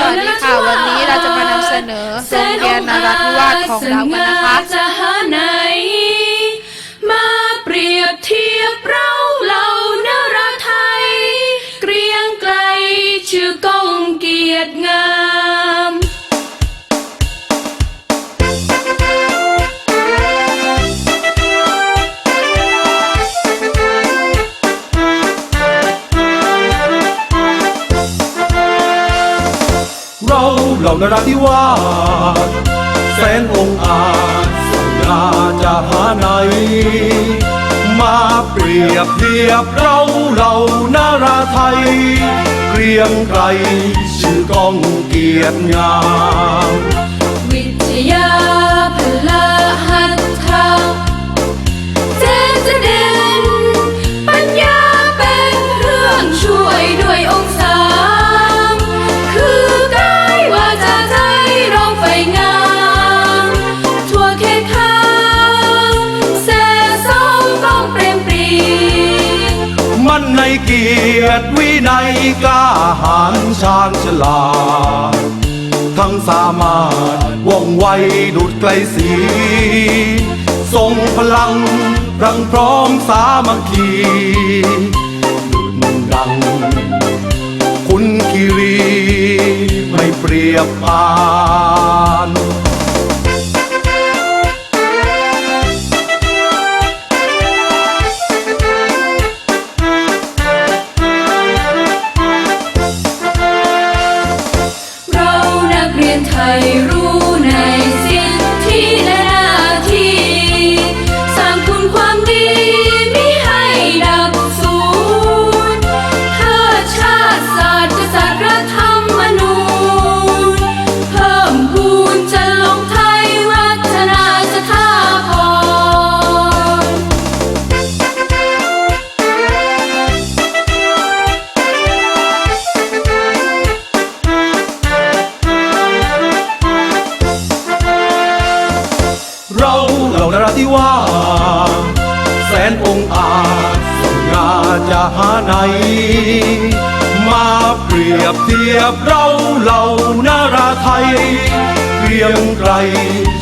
สวัสดีค่ะวันนี้เราจะมานำเสนอโรงเรียนนราธิวาสของเรากันนะคะจะหาไหน มาเปรียบเทียบเราเหล่านราไทย เกรียงไกลชื่อก้องเกียรติงาม เราเหล่านราธิวาสแสนองอาจสง่าจะหาไหน มาเปรียบเทียบเราเหล่านาราไทย เกรียงไกรชื่อกองเกียรติงามวิทยา เกียรติวินัยกล้าหาญชาญฉลาดทั้งสามารถว่องไวดุดไกลสี ทรงพลังรังพร้อมสามัคคีดุดดัง คุณกิรีไม่เปรียบปาน เหล่านราธิวาแสนองค์อาจสง่าจะหาไหน มาเปรียบเทียบเราเหล่านาราไทยเกรียงไกร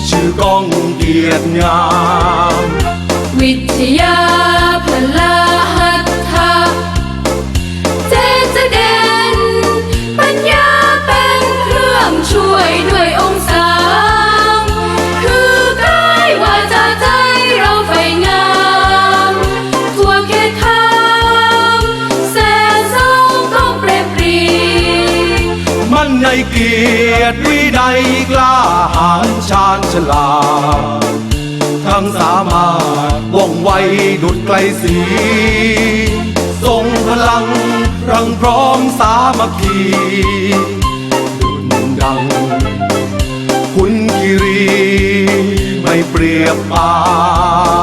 ชื่อกองเกียรติงาม วิทยา ในเกียรติวินัยกล้าหาญชาญฉลาดทั้งสามารถว่องไวดุดไกลสี ทรงพลังรังพร้อมสามัคคีดุนดัง คุณกิรีไม่เปรียบปาน